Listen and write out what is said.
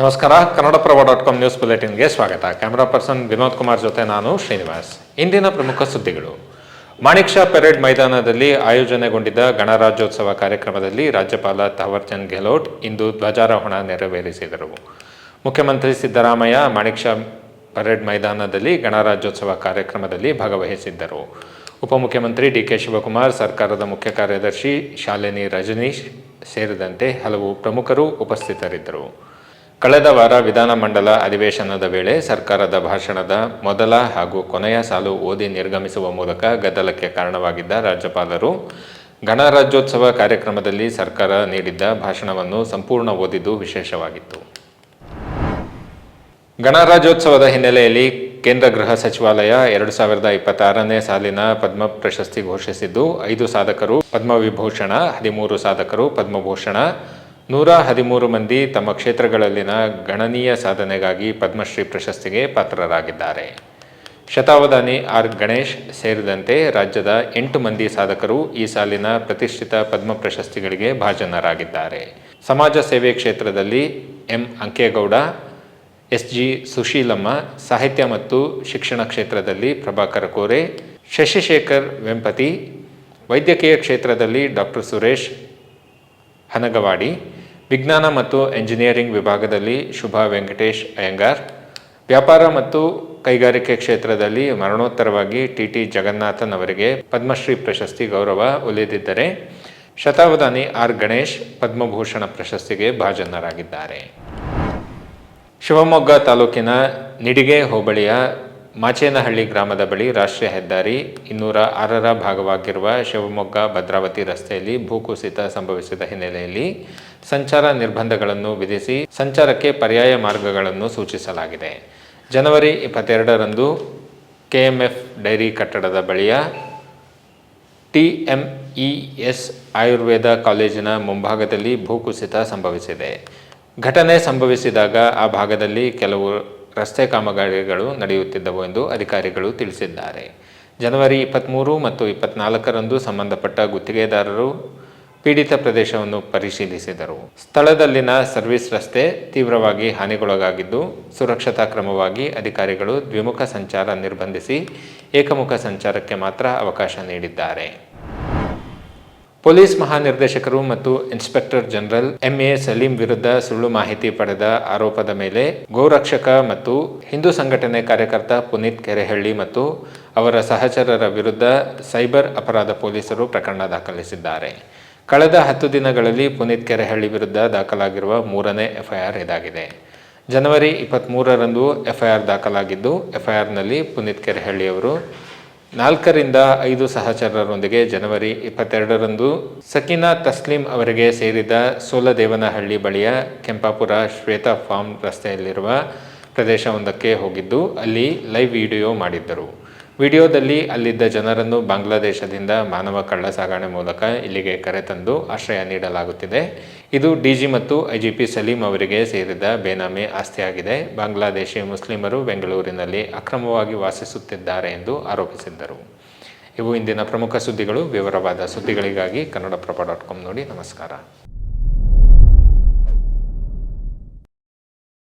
ನಮಸ್ಕಾರ Kannadaprabha dot com news ಬುಲೆಟಿನ್ಗೆ ಸ್ವಾಗತ. ಕ್ಯಾಮರಾ ಪರ್ಸನ್ ವಿನೋದ್ ಕುಮಾರ್ ಜೊತೆ ನಾನು ಶ್ರೀನಿವಾಸ್. ಇಂದಿನ ಪ್ರಮುಖ ಸುದ್ದಿಗಳು. ಮಾಣಿಕ್ ಶಾ ಪೆರೇಡ್ ಮೈದಾನದಲ್ಲಿ ಆಯೋಜನೆಗೊಂಡಿದ್ದ ಗಣರಾಜ್ಯೋತ್ಸವ ಕಾರ್ಯಕ್ರಮದಲ್ಲಿ ರಾಜ್ಯಪಾಲ ಥಾವರ್ಚಂದ್ ಗೆಹ್ಲೋಟ್ ಇಂದು ಧ್ವಜಾರೋಹಣ ನೆರವೇರಿಸಿದರು. ಮುಖ್ಯಮಂತ್ರಿ ಸಿದ್ದರಾಮಯ್ಯ ಮಾಣಿಕ್ ಶಾ ಪರೇಡ್ ಮೈದಾನದಲ್ಲಿ ಗಣರಾಜ್ಯೋತ್ಸವ ಕಾರ್ಯಕ್ರಮದಲ್ಲಿ ಭಾಗವಹಿಸಿದ್ದರು. ಉಪಮುಖ್ಯಮಂತ್ರಿ ಡಿ ಕೆ ಶಿವಕುಮಾರ್, ಸರ್ಕಾರದ ಮುಖ್ಯ ಕಾರ್ಯದರ್ಶಿ ಶಾಲಿನಿ ರಜನೀಶ್ ಸೇರಿದಂತೆ ಹಲವು ಪ್ರಮುಖರು ಉಪಸ್ಥಿತರಿದ್ದರು. ಕಳೆದ ವಾರ ವಿಧಾನಮಂಡಲ ಅಧಿವೇಶನದ ವೇಳೆ ಸರ್ಕಾರದ ಭಾಷಣದ ಮೊದಲ ಹಾಗೂ ಕೊನೆಯ ಸಾಲು ಓದಿ ನಿರ್ಗಮಿಸುವ ಮೂಲಕ ಗದ್ದಲಕ್ಕೆ ಕಾರಣವಾಗಿದ್ದ ರಾಜ್ಯಪಾಲರು, ಗಣರಾಜ್ಯೋತ್ಸವ ಕಾರ್ಯಕ್ರಮದಲ್ಲಿ ಸರ್ಕಾರ ನೀಡಿದ್ದ ಭಾಷಣವನ್ನು ಸಂಪೂರ್ಣ ಓದಿದ್ದು ವಿಶೇಷವಾಗಿತ್ತು. ಗಣರಾಜ್ಯೋತ್ಸವದ ಹಿನ್ನೆಲೆಯಲ್ಲಿ ಕೇಂದ್ರ ಗೃಹ ಸಚಿವಾಲಯ ಎರಡು ಸಾವಿರದ ಇಪ್ಪತ್ತಾರನೇ ಸಾಲಿನ ಪದ್ಮ ಪ್ರಶಸ್ತಿ ಘೋಷಿಸಿದ್ದು, ಐದು ಸಾಧಕರು ಪದ್ಮವಿಭೂಷಣ ಹದಿಮೂರು ಸಾಧಕರು ಪದ್ಮಭೂಷಣ ನೂರ ಹದಿಮೂರು ಮಂದಿ ತಮ್ಮ ಕ್ಷೇತ್ರಗಳಲ್ಲಿನ ಗಣನೀಯ ಸಾಧನೆಗಾಗಿ ಪದ್ಮಶ್ರೀ ಪ್ರಶಸ್ತಿಗೆ ಪಾತ್ರರಾಗಿದ್ದಾರೆ. ಶತಾವಧಾನಿ ಆರ್ ಗಣೇಶ್ ಸೇರಿದಂತೆ ರಾಜ್ಯದ ಎಂಟು ಮಂದಿ ಸಾಧಕರು ಈ ಸಾಲಿನ ಪ್ರತಿಷ್ಠಿತ ಪದ್ಮ ಪ್ರಶಸ್ತಿಗಳಿಗೆ ಭಾಜನರಾಗಿದ್ದಾರೆ. ಸಮಾಜ ಸೇವೆ ಕ್ಷೇತ್ರದಲ್ಲಿ M Ankegowda, S G Sushilamma, ಸಾಹಿತ್ಯ ಮತ್ತು ಶಿಕ್ಷಣ ಕ್ಷೇತ್ರದಲ್ಲಿ ಪ್ರಭಾಕರ ಕೋರೆ, ಶಶಿಶೇಖರ್ ವೆಂಪತಿ, ವೈದ್ಯಕೀಯ ಕ್ಷೇತ್ರದಲ್ಲಿ ಡಾಕ್ಟರ್ ಸುರೇಶ್ ಹನಗವಾಡಿ ವಿಜ್ಞಾನ ಮತ್ತು ಎಂಜಿನಿಯರಿಂಗ್ ವಿಭಾಗದಲ್ಲಿ ಶುಭಾ ವೆಂಕಟೇಶ್ ಅಯ್ಯಂಗಾರ್. ವ್ಯಾಪಾರ ಮತ್ತು ಕೈಗಾರಿಕೆ ಕ್ಷೇತ್ರದಲ್ಲಿ ಮರಣೋತ್ತರವಾಗಿ ಟಿ ಟಿ ಜಗನ್ನಾಥನ್ ಅವರಿಗೆ ಪದ್ಮಶ್ರೀ ಪ್ರಶಸ್ತಿ ಗೌರವ ಒಲಿದಿದ್ದರೆ ಶತಾವಧಾನಿ ಆರ್ ಗಣೇಶ್ ಪದ್ಮಭೂಷಣ ಪ್ರಶಸ್ತಿಗೆ ಭಾಜನರಾಗಿದ್ದಾರೆ. ಶಿವಮೊಗ್ಗ ತಾಲೂಕಿನ ನಿಡಿಗೆ ಹೋಬಳಿಯ ಮಾಚೇನಹಳ್ಳಿ ಗ್ರಾಮದ ಬಳಿ ರಾಷ್ಟ್ರೀಯ ಹೆದ್ದಾರಿ ಇನ್ನೂರ ಆರರ ಭಾಗವಾಗಿರುವ ಶಿವಮೊಗ್ಗ ಭದ್ರಾವತಿ ರಸ್ತೆಯಲ್ಲಿ ಭೂಕುಸಿತ ಸಂಭವಿಸಿದ ಹಿನ್ನೆಲೆಯಲ್ಲಿ ಸಂಚಾರ ನಿರ್ಬಂಧಗಳನ್ನು ವಿಧಿಸಿ ಸಂಚಾರಕ್ಕೆ ಪರ್ಯಾಯ ಮಾರ್ಗಗಳನ್ನು ಸೂಚಿಸಲಾಗಿದೆ. ಜನವರಿ ಇಪ್ಪತ್ತೆರಡರಂದು ಕೆಎಂಎಫ್ ಡೈರಿ ಕಟ್ಟಡದ ಬಳಿಯ ಟಿಎಂಇಎಸ್ ಆಯುರ್ವೇದ ಕಾಲೇಜಿನ ಮುಂಭಾಗದಲ್ಲಿ ಭೂಕುಸಿತ ಸಂಭವಿಸಿದೆ. ಘಟನೆ ಸಂಭವಿಸಿದಾಗ ಆ ಭಾಗದಲ್ಲಿ ಕೆಲವು ರಸ್ತೆ ಕಾಮಗಾರಿಗಳು ನಡೆಯುತ್ತಿದ್ದವು ಎಂದು ಅಧಿಕಾರಿಗಳು ತಿಳಿಸಿದ್ದಾರೆ. ಜನವರಿ ಇಪ್ಪತ್ತ್ಮೂರು ಮತ್ತು ಇಪ್ಪತ್ನಾಲ್ಕರಂದು ಸಂಬಂಧಪಟ್ಟ ಗುತ್ತಿಗೆದಾರರು ಪೀಡಿತ ಪ್ರದೇಶವನ್ನು ಪರಿಶೀಲಿಸಿದರು. ಸ್ಥಳದಲ್ಲಿನ ಸರ್ವಿಸ್ ರಸ್ತೆ ತೀವ್ರವಾಗಿ ಹಾನಿಗೊಳಗಾಗಿದ್ದು, ಸುರಕ್ಷತಾ ಕ್ರಮವಾಗಿ ಅಧಿಕಾರಿಗಳು ದ್ವಿಮುಖ ಸಂಚಾರ ನಿರ್ಬಂಧಿಸಿ ಏಕಮುಖ ಸಂಚಾರಕ್ಕೆ ಮಾತ್ರ ಅವಕಾಶ ನೀಡಿದ್ದಾರೆ. ಪೊಲೀಸ್ ಮಹಾನಿರ್ದೇಶಕರು ಮತ್ತು ಇನ್ಸ್ಪೆಕ್ಟರ್ ಜನರಲ್ ಎಂಎ ಸಲೀಂ ವಿರುದ್ಧ ಸುಳ್ಳು ಮಾಹಿತಿ ಪಡೆದ ಆರೋಪದ ಮೇಲೆ ಗೋರಕ್ಷಕ ಮತ್ತು ಹಿಂದೂ ಸಂಘಟನೆ ಕಾರ್ಯಕರ್ತ ಪುನೀತ್ ಕೆರೆಹಳ್ಳಿ ಮತ್ತು ಅವರ ಸಹಚರರ ವಿರುದ್ಧ ಸೈಬರ್ ಅಪರಾಧ ಪೊಲೀಸರು ಪ್ರಕರಣ ದಾಖಲಿಸಿದ್ದಾರೆ. ಕಳೆದ ಹತ್ತು ದಿನಗಳಲ್ಲಿ ಪುನೀತ್ ಕೆರೆಹಳ್ಳಿ ವಿರುದ್ಧ ದಾಖಲಾಗಿರುವ ಮೂರನೇ ಎಫ್ಐಆರ್ ಇದಾಗಿದೆ. ಜನವರಿ ಇಪ್ಪತ್ತ್ಮೂರರಂದು ಎಫ್ಐಆರ್ ದಾಖಲಾಗಿದ್ದು, ಎಫ್ಐಆರ್ನಲ್ಲಿ ಪುನೀತ್ ಕೆರೆಹಳ್ಳಿಯವರು ನಾಲ್ಕರಿಂದ ಐದು ಸಹಚರರೊಂದಿಗೆ ಜನವರಿ ಇಪ್ಪತ್ತೆರಡರಂದು ಸಕೀನಾ ತಸ್ಲಿಂ ಅವರಿಗೆ ಸೇರಿದ ಸೋಲದೇವನಹಳ್ಳಿ ಬಳಿಯ ಕೆಂಪಾಪುರ ಶ್ವೇತಾ ಫಾರ್ಮ್ ರಸ್ತೆಯಲ್ಲಿರುವ ಪ್ರದೇಶವೊಂದಕ್ಕೆ ಹೋಗಿದ್ದು, ಅಲ್ಲಿ ಲೈವ್ ವಿಡಿಯೋ ಮಾಡಿದ್ದರು. ವಿಡಿಯೋದಲ್ಲಿ ಅಲ್ಲಿದ್ದ ಜನರನ್ನು ಬಾಂಗ್ಲಾದೇಶದಿಂದ ಮಾನವ ಕಳ್ಳ ಸಾಗಣೆ ಮೂಲಕ ಇಲ್ಲಿಗೆ ಕರೆತಂದು ಆಶ್ರಯ ನೀಡಲಾಗುತ್ತಿದೆ. ಇದು ಡಿಜಿ ಮತ್ತು ಐಜಿಪಿ ಸಲೀಂ ಅವರಿಗೆ ಸೇರಿದ ಬೇನಾಮಿ ಆಸ್ತಿಯಾಗಿದೆ. ಬಾಂಗ್ಲಾದೇಶಿ ಮುಸ್ಲಿಮರು ಬೆಂಗಳೂರಿನಲ್ಲಿ ಅಕ್ರಮವಾಗಿ ವಾಸಿಸುತ್ತಿದ್ದಾರೆ ಎಂದು ಆರೋಪಿಸಿದ್ದರು. ಇವು ಇಂದಿನ ಪ್ರಮುಖ ಸುದ್ದಿಗಳು. ವಿವರವಾದ ಸುದ್ದಿಗಳಿಗಾಗಿ ಕನ್ನಡಪ್ರಭ ಡಾಟ್ ಕಾಮ್ ನೋಡಿ. ನಮಸ್ಕಾರ.